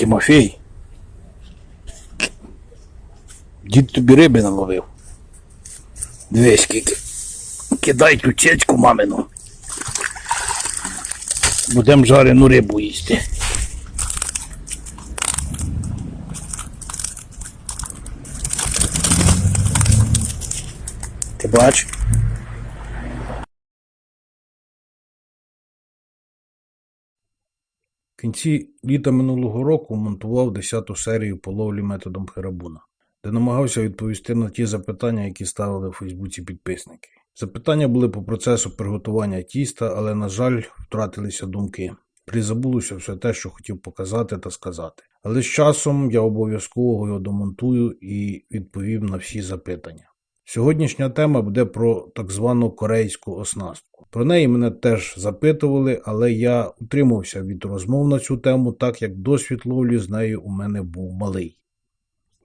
Тимофій. Дід тобі риби наловив. Дивись, скільки. Кидай ту цецьку мамину. Будем жарену рибу їсти. Ти бач? Кінці літа минулого року монтував 10-ту серію по ловлі методом Херабуна, де намагався відповісти на ті запитання, які ставили у Фейсбуці підписники. Запитання були по процесу приготування тіста, але, на жаль, втратилися думки. Призабулося все те, що хотів показати та сказати. Але з часом я обов'язково його домонтую і відповім на всі запитання. Сьогоднішня тема буде про так звану корейську оснастку. Про неї мене теж запитували, але я утримався від розмов на цю тему, так як досвід ловлі з нею у мене був малий.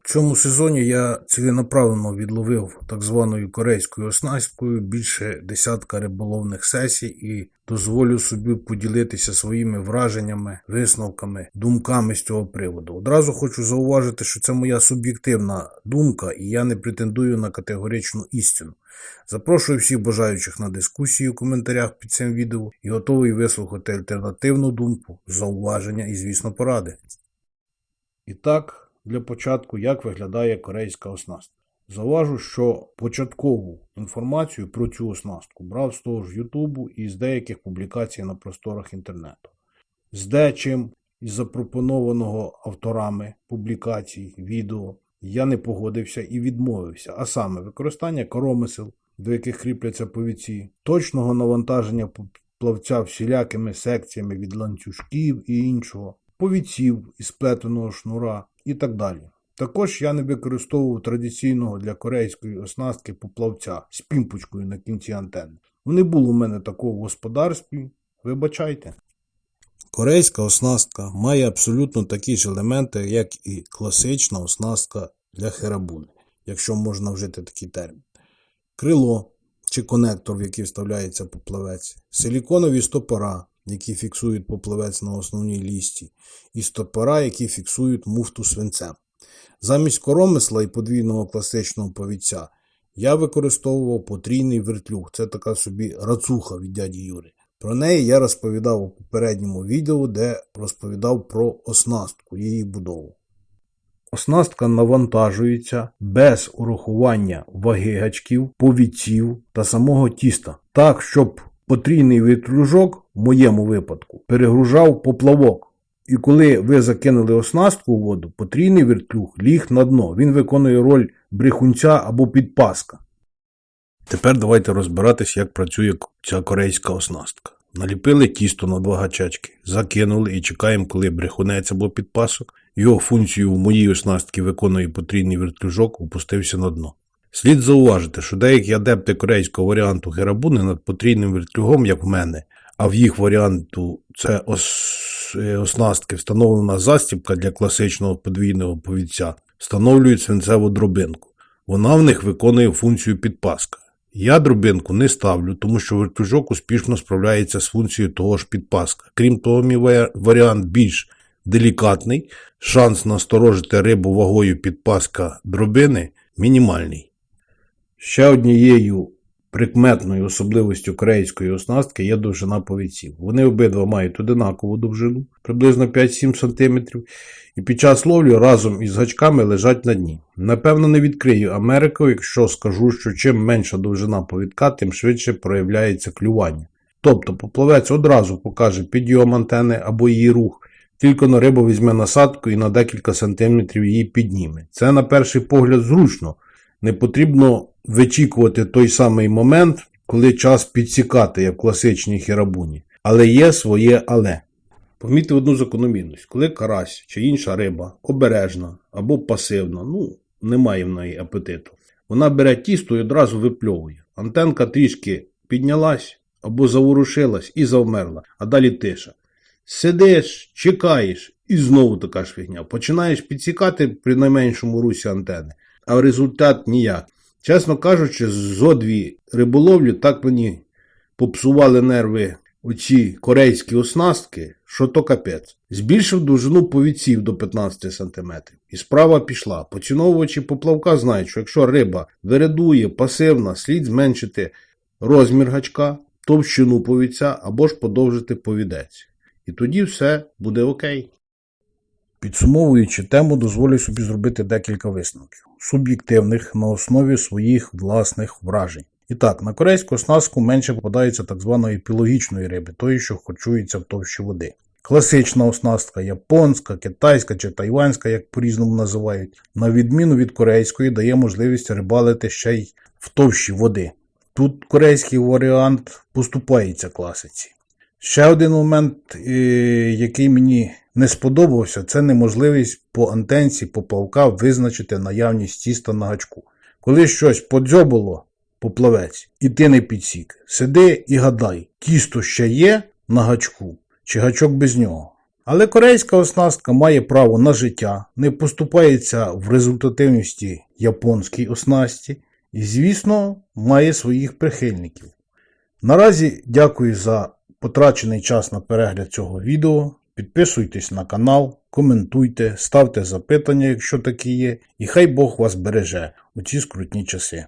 Цьому сезоні я ціленаправленно відловив так званою корейською оснасткою більше десятка риболовних сесій і дозволю собі поділитися своїми враженнями, висновками, думками з цього приводу. Одразу хочу зауважити, що це моя суб'єктивна думка, і я не претендую на категоричну істину. Запрошую всіх бажаючих на дискусії у коментарях під цим відео і готовий вислухати альтернативну думку, зауваження і, звісно, поради. І так, для початку, як виглядає корейська оснастка. Зауважу, що початкову інформацію про цю оснастку брав з того ж Ютубу і з деяких публікацій на просторах інтернету. З дечим із запропонованого авторами публікацій, відео я не погодився і відмовився, а саме використання коромисел, до яких кріпляться повіці, точного навантаження плавця всілякими секціями від ланцюжків і іншого, повіців із плетеного шнура і так далі. Також я не використовував традиційного для корейської оснастки поплавця з пімпочкою на кінці антенни. Не було в мене такого в господарстві. Вибачайте. Корейська оснастка має абсолютно такі ж елементи, як і класична оснастка для херабуни, якщо можна вжити такий термін. Крило чи конектор, в який вставляється поплавець, силіконові стопора, які фіксують поплавець на основній лісті, і стопора, які фіксують муфту свинцем. Замість коромисла і подвійного класичного повідця я використовував потрійний вертлюг. Це така собі рацуха від дяді Юри. Про неї я розповідав у попередньому відео, де розповідав про оснастку, її будову. Оснастка навантажується без урахування ваги гачків, повідців та самого тіста, так, щоб потрійний вітрюжок, в моєму випадку, перегружав поплавок. І коли ви закинули оснастку у воду, потрійний вертлюг ліг на дно. Він виконує роль брехунця або підпаска. Тепер давайте розбиратись, як працює ця корейська оснастка. Наліпили тісто на два гачачки, закинули і чекаємо, коли брехунець або підпасок. Його функцію в моїй оснастці виконує потрійний вертлюжок, опустився на дно. Слід зауважити, що деякі адепти корейського варіанту герабуни над потрійним вертлюгом, як в мене, а в їх варіанту це е, оснастки встановлена застібка для класичного подвійного повідця, встановлюють свинцеву дробинку. Вона в них виконує функцію підпаска. Я дробинку не ставлю, тому що вертужок успішно справляється з функцією того ж підпаска. Крім того, мій варіант більш делікатний, шанс насторожити рибу вагою підпаска дробини мінімальний. Ще однією прикметною особливістю корейської оснастки є довжина повідців. Вони обидва мають одинакову довжину, приблизно 5-7 см, і під час ловлі разом із гачками лежать на дні. Напевно, не відкрию Америку, якщо скажу, що чим менша довжина повідка, тим швидше проявляється клювання. Тобто поплавець одразу покаже підйом антени або її рух, тільки на риба візьме насадку і на декілька сантиметрів її підніме. Це на перший погляд зручно. Не потрібно вичікувати той самий момент, коли час підсікати, як в класичній хірабуні. Але є своє але. Помітив одну закономірність. Коли карась чи інша риба обережна або пасивна, ну, немає в неї апетиту, вона бере тісто і одразу випльовує. Антенка трішки піднялась або заворушилась і завмерла, а далі тиша. Сидиш, чекаєш, і знову така ж фігня. Починаєш підсікати при найменшому русі антени, а результат ніяк. Чесно кажучи, зо дві риболовлі так мені попсували нерви оці корейські оснастки, що то капець. Збільшив довжину повідців до 15 см. І справа пішла. Поціновувачі поплавка знають, що якщо риба вирядує пасивна, слід зменшити розмір гачка, товщину повідця або ж подовжити повідець. І тоді все буде окей. Підсумовуючи тему, дозволю собі зробити декілька висновків, суб'єктивних на основі своїх власних вражень. І так, на корейську оснастку менше попадається так званої пілогічної риби, тої, що харчується в товщі води. Класична оснастка японська, китайська чи тайванська, як по-різному називають, на відміну від корейської, дає можливість рибалити ще й в товщі води. Тут корейський варіант поступається класиці. Ще один момент, е, який мені не сподобався, це неможливість по антенці поплавка визначити наявність тіста на гачку. Коли щось подзьобало, поплавець, і ти не підсік, сиди і гадай, тісто ще є на гачку, чи гачок без нього. Але корейська оснастка має право на життя, не поступається в результативності японській оснасті і, звісно, має своїх прихильників. Наразі дякую за потрачений час на перегляд цього відео. Підписуйтесь на канал, коментуйте, ставте запитання, якщо такі є, і хай Бог вас береже у ці скрутні часи.